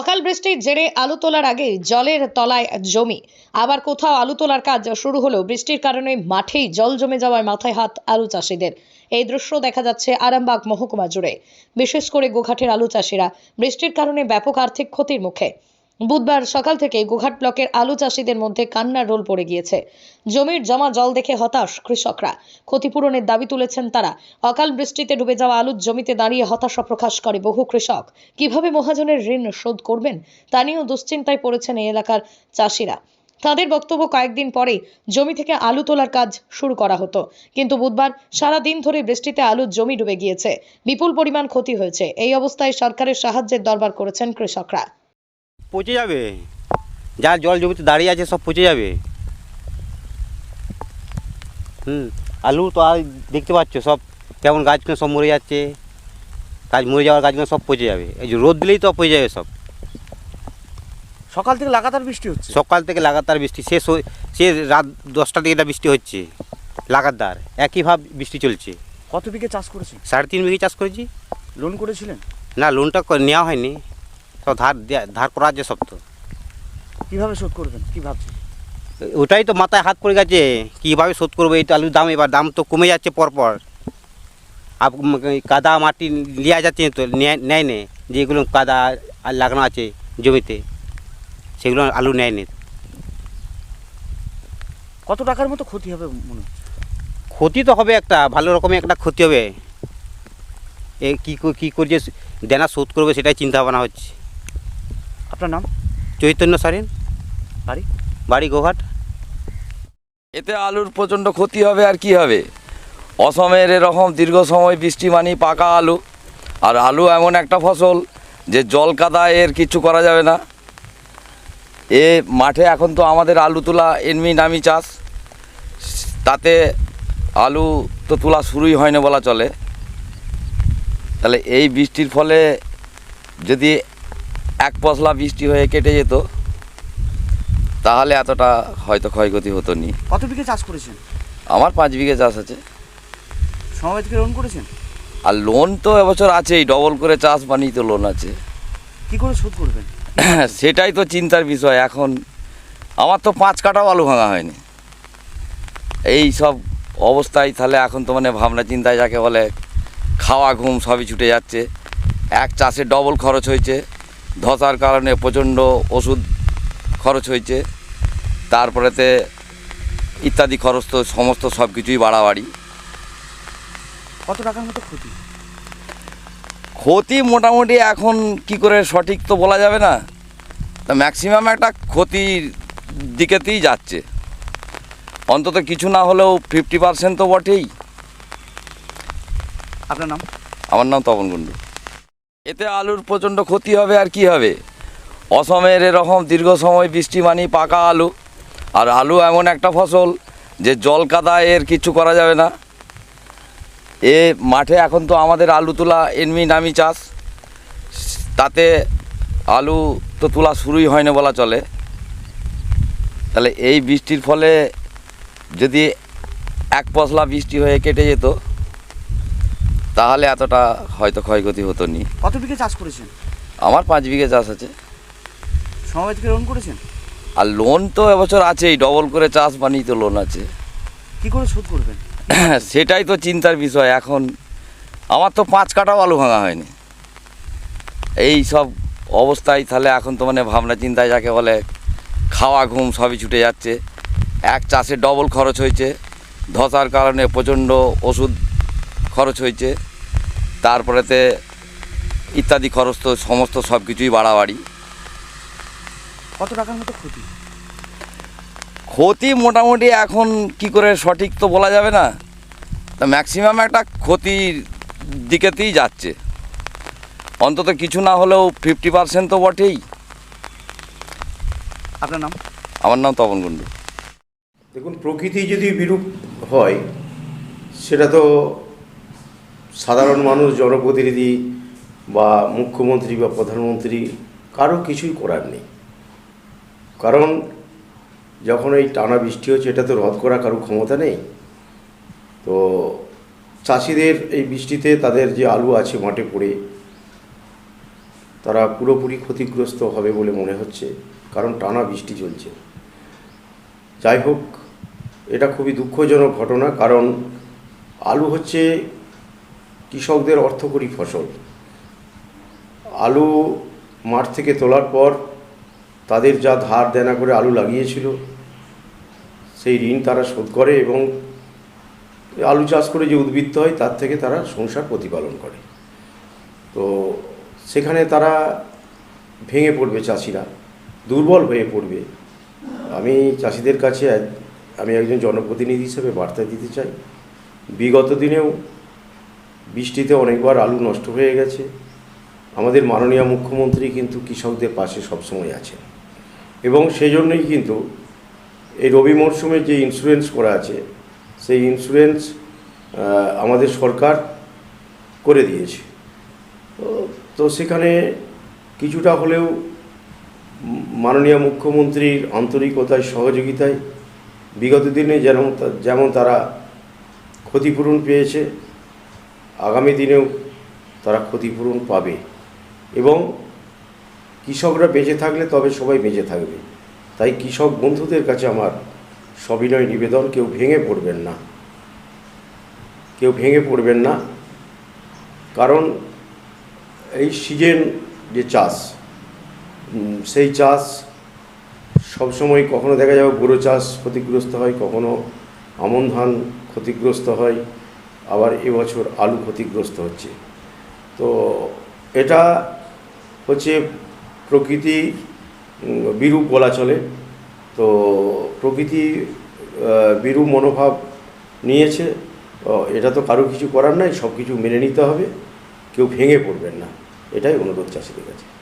অকাল বৃষ্টির জেরে আলু তোলার আগে জলের তলায় জমি। আবার কোথাও আলু তোলার কাজ শুরু হলেও বৃষ্টির কারণে মাঠেই জল জমে যাওয়ায় মাথায় হাত আলু চাষিদের। এই দৃশ্য দেখা যাচ্ছে আরামবাগ মহকুমা জুড়ে। বিশেষ করে গোঘাটের আলু চাষিরা বৃষ্টির কারণে ব্যাপক আর্থিক ক্ষতির মুখে। বুধবার সকাল থেকে গোঘাট ব্লকের আলু চাষিদের মধ্যে কান্নার রোল পড়ে গিয়েছে। জমির জমা জল দেখে হতাশ কৃষকরা। ক্ষতিপূরণের দাবি তুলেছেন তারা। অকাল বৃষ্টিতে ডুবে যাওয়া আলুর জমিতে দাঁড়িয়ে হতাশা প্রকাশ করে বহু কৃষক। কীভাবে মহাজনের ঋণ শোধ করবেন? তা নিয়েও দুশ্চিন্তায় পড়েছেন এই এলাকার চাষিরা। তাদের বক্তব্য কয়েকদিন পরেই জমি থেকে আলু তোলার কাজ শুরু করা হতো। কিন্তু বুধবার সারা দিন ধরে বৃষ্টিতে আলুর জমি ডুবে গিয়েছে। বিপুল পরিমাণ ক্ষতি হয়েছে। এই অবস্থায় সরকারের সাহায্যের দরবার করেছেন কৃষকরা। পচে যাবে। যা জল জমিতে দাঁড়িয়ে আছে সব পচে যাবে। হুম আলু তো আর দেখতে পাচ্ছ সব কেমন গাছগুলো সব মরে যাচ্ছে। গাছ মরে যাওয়ার গাছগুলো সব পচে যাবে। এই যে রোদ দিলেই তো পচে যাবে সব। সকাল থেকে লাগাতার বৃষ্টি হচ্ছে? সকাল থেকে লাগাতার বৃষ্টি। শেষ সে রাত দশটা থেকে এটা বৃষ্টি হচ্ছে। লাগাতার। একইভাবে বৃষ্টি চলছে। কত বিঘে চাষ করেছেন? সাড়ে তিন বিঘে চাষ করেছি। লোন করেছিলেন? না লোনটা নেওয়া হয়নি। সব ধার ধার করা আছে সব তো কীভাবে শোধ করবেন? কি ভাবছেন? ওটাই তো মাথায় হাত পড়ে গেছে কীভাবে শোধ করব এই তো আলুর দাম? এবার দাম তো কমে যাচ্ছে পরপর। আপ কাদা মাটি লিয়া যাচ্ছে তো নেয় নেয় নে যেগুলো কাদা আর লাগানো আছে জমিতে সেগুলো আলু নেয় নে। কত টাকার মতো ক্ষতি হবে মনে ক্ষতি তো হবে একটা ভালো রকমের একটা ক্ষতি হবে। এ কী কর- কী করছে দেনা শোধ করবে সেটাই চিন্তা ভাবনা হচ্ছে। আপনার নাম? চৈতন্য সারিন। বাড়ি? বাড়ি গোঘাট। এতে আলুর প্রচণ্ড ক্ষতি হবে আর কি হবে? অসমের এরকম দীর্ঘ সময় বৃষ্টি মানি পাকা আলু। আর আলু এমন একটা ফসল যে জল কাদা এর কিছু করা যাবে না। এ মাঠে এখন তো আমাদের আলু তোলা এমনি নামি চাষ। তাতে আলু তো তোলা শুরুই হয়নি বলা চলে। তাহলে এই বৃষ্টির ফলে যদি এক পশলা বৃষ্টি হয়ে কেটে যেত তাহলে এতটা হয়তো ক্ষয়ক্ষতি হতো নি। কত বিঘে চাষ করেছেন? আমার পাঁচ বিঘে চাষ আছে। থেকে লোন করেছেন? আর লোন তো এবছর আছেই ডবল করে চাষ বানিয়ে তো লোন আছে। কি করে শোধ করবেন? সেটাই তো চিন্তার বিষয় এখন আমার তো পাঁচ কাটাও আলু ভাঙা হয়নি। এই সব অবস্থায় তাহলে এখন তো মানে ভাবনা চিন্তায় যাকে বলে খাওয়া ঘুম সবই ছুটে যাচ্ছে। এক চাষে ডবল খরচ হয়েছে। ধসার কারণে প্রচণ্ড ওষুধ খরচ হয়েছে। তারপরেতে ইত্যাদি খরচ তো সমস্ত সব কিছুই বাড়াবাড়ি। কত টাকার মতো ক্ষতি? ক্ষতি মোটামুটি এখন কি করে সঠিক তো বলা যাবে না। তা ম্যাক্সিমাম একটা ক্ষতির দিকেতেই যাচ্ছে। অন্তত কিছু না হলেও ফিফটি পার্সেন্ট তো বটেই। আপনার নাম? আমার নাম তপন কুণ্ডু। এতে আলুর প্রচণ্ড ক্ষতি হবে আর কি হবে? অসমের এরকম দীর্ঘ সময় বৃষ্টি মানি পাকা আলু। আর আলু এমন একটা ফসল যে জল কাদা এর কিছু করা যাবে না। এ মাঠে এখন তো আমাদের আলু তোলা এমনি নামি চাষ। তাতে আলু তো তোলা শুরুই হয়নি বলা চলে। তাহলে এই বৃষ্টির ফলে যদি এক পশলা বৃষ্টি হয়ে কেটে যেত তাহলে এতটা হয়তো ক্ষয়ক্ষতি হতো নি। কত বিঘে চাষ করেছেন? আমার পাঁচ বিঘে চাষ আছে। সমবায় থেকে লোন করেছেন? আর লোন তো এবছর আছেই ডবল করে চাষ বানিয়ে তো লোন আছে। কি করে শোধ করবেন? সেটাই তো চিন্তার বিষয়। এখন আমার তো পাঁচ কাটাও আলু ভাঙা হয়নি। এই সব অবস্থায় তাহলে এখন তো মানে ভাবনা চিন্তায় যাকে বলে খাওয়া ঘুম সবই ছুটে যাচ্ছে। এক চাষে ডবল খরচ হয়েছে। ধসার কারণে প্রচণ্ড ওষুধ খরচ হয়েছে। তারপরেতে ইত্যাদি খরচ তো সমস্ত সব কিছুই বাড়াবাড়ি। কত টাকার মতো ক্ষতি? ক্ষতি মোটামুটি এখন কি করে সঠিক তো বলা যাবে না। তা ম্যাক্সিমাম একটা ক্ষতির দিকেতেই যাচ্ছে। অন্তত কিছু না হলেও ফিফটি পার্সেন্ট তো বটেই। আপনার নাম? আমার নাম তপন কুণ্ডু। দেখুন প্রকৃতি যদি বিরূপ হয় সেটা তো সাধারণ মানুষ, জনপ্রতিনিধি বা মুখ্যমন্ত্রী বা প্রধানমন্ত্রী, কারও কিছুই করার নেই। কারণ যখন এই টানা বৃষ্টি হচ্ছে, এটা তো রদ করা কারও ক্ষমতা নেই। তো চাষিদের এই বৃষ্টিতে তাদের যে আলু আছে মাঠে পড়ে, তারা পুরোপুরি ক্ষতিগ্রস্ত হবে বলে মনে হচ্ছে, কারণ টানা বৃষ্টি চলছে। যাই হোক, এটা খুবই দুঃখজনক ঘটনা, কারণ আলু হচ্ছে কৃষকদের অর্থকরী ফসল। আলু মাঠ থেকে তোলার পর তাদের যা ধার দেনা করে আলু লাগিয়েছিল, সেই ঋণ তারা শোধ করে এবং আলু চাষ করে যে উদ্বৃত্ত হয় তার থেকে তারা সংসার প্রতিপালন করে। তো সেখানে তারা ভেঙে পড়বে চাষিরা, দুর্বল হয়ে পড়বে। আমি চাষিদের কাছে আমি একজন জনপ্রতিনিধি হিসেবে বার্তা দিতে চাই। বিগত দিনেও বৃষ্টিতে অনেকবার আলু নষ্ট হয়ে গেছে। আমাদের মাননীয় মুখ্যমন্ত্রী কিন্তু কৃষকদের পাশে সবসময় আছেন। এবং সেই জন্যই কিন্তু এই রবি মরশুমে যে ইন্স্যুরেন্স করা আছে, সেই ইন্স্যুরেন্স আমাদের সরকার করে দিয়েছে। তো সেখানে কিছুটা হলেও মাননীয় মুখ্যমন্ত্রীর আন্তরিকতায়, সহযোগিতায় বিগত দিনে যেমন যেমন তারা ক্ষতিপূরণ পেয়েছে আগামী দিনেও তারা ক্ষতিপূরণ পাবে এবং কৃষকরা বেঁচে থাকলে তবে সবাই বেঁচে থাকবে। তাই কৃষক বন্ধুদের কাছে আমার সবিনয় নিবেদন, কেউ ভেঙে পড়বেন না। কেউ ভেঙে পড়বেন না। কারণ এই সিজন যে চাষ সেই চাষ সবসময় কখনো দেখা যাবে বোরো চাষ ক্ষতিগ্রস্ত হয়, কখনো আমন ধান ক্ষতিগ্রস্ত হয়। আবার এবছর আলু ক্ষতিগ্রস্ত হচ্ছে। তো এটা হচ্ছে প্রকৃতি বিরূপ বলা চলে। তো প্রকৃতি বিরূপ মনোভাব নিয়েছে। এটা তো কারও কিছু করার নাই সব কিছু মেনে নিতে হবে। কেউ ভেঙে পড়বেন না। এটাই অনুরোধ চাষিদের কাছে।